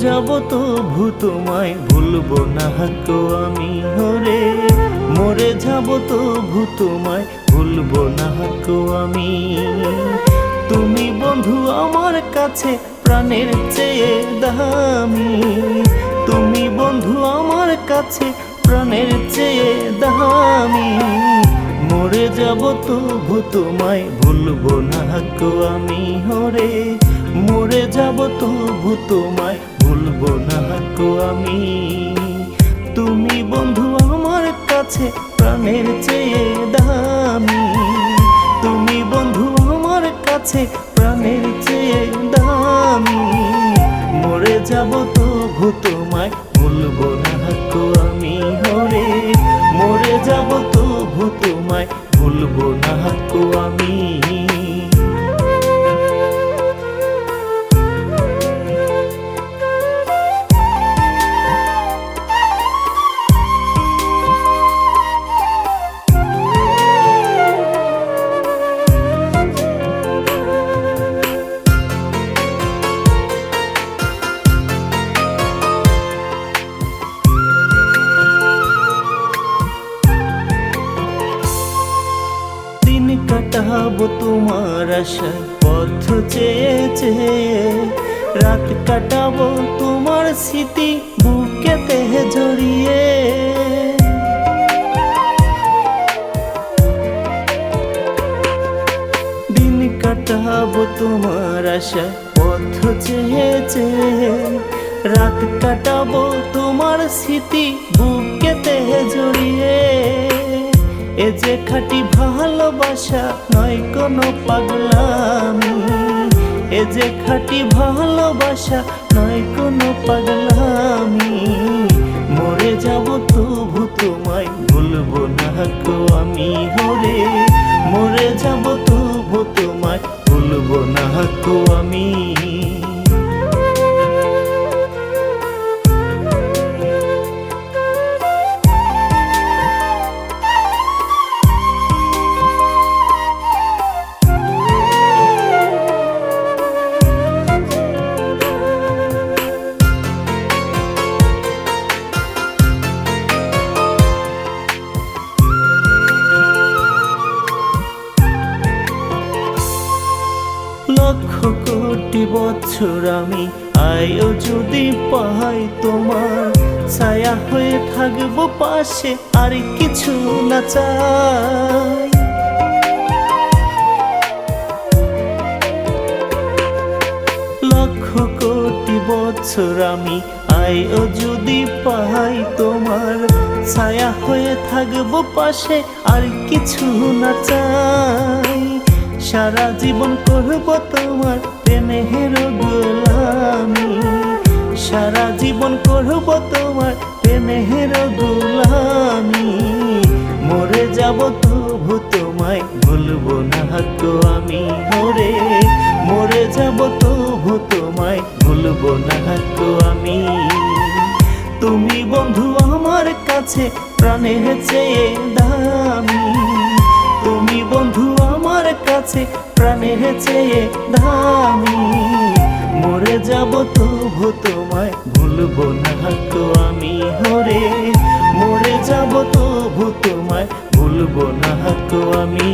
যাব তো ভূতমায় ভুলবো না গো আমি হরে। মরে যাব তো ভূতমায় ভুলবো না গো আমি। তুমি বন্ধু আমার কাছে প্রাণের চেয়ে দামি। তুমি বন্ধু আমার কাছে প্রাণের চেয়ে দামি। মরে যাব তো ভূতমায় ভুলবো না আমি হরে। মরে যাব তো ভূতমায় ভুলবো না গো আমি। তুমি বন্ধু আমার কাছে প্রাণের চেয়ে দামি। তুমি বন্ধু আমার কাছে প্রাণের চেয়ে দামি। মরে যাব তো ভূতমায় ভুলবো না গো আমি হরে। মরে যাব তো ভূতমায় কাটাবো তোমার আশায় পথ চেয়ে চেয়ে রাত কাটাবো তোমার স্মৃতি বুকেতে জড়িয়ে। দিন কাটাবো তোমার আশায় পথ চেয়ে চেয়ে রাত কাটাবো তোমার স্মৃতি বুকেতে এ যে খাটি ভালোবাসা নয় কোনো পাগলামি। এ যে খাটি ভালোবাসা নয় কোনো পাগলামি। মরে যাব তবু তোমায় ভুলবো না গো আমি হরে। মরে যাব তবু তোমায় ভুলবো না গো আমি বছর আমি আয়ও যদি পাই তোমার ছায়া হয়ে থাকব পাশে আর কিছু না চাই। লক্ষ কোটি বছর আমি আয়ও যদি পাই তোমার ছায়া হয়ে থাকব পাশে আর কিছু না চাই। সারা জীবন করব তোমার প্রেমের গোলামি। সারা জীবন করব তোমার প্রেমের গোলামি। মরে যাব তবু তোমায় ভুলবো না গো আমি মরে। মরে যাব তবু তোমায় ভুলবো না গো আমি। তুমি বন্ধু আমার কাছে প্রাণে চেয়ে দামি। কাছে প্রাণের চেয়ে দামি। মরে যাব তবু তোমায় ভুলবো না, তো আমি হরে। মরে যাব তবু তোমায় ভুলবো না, তো আমি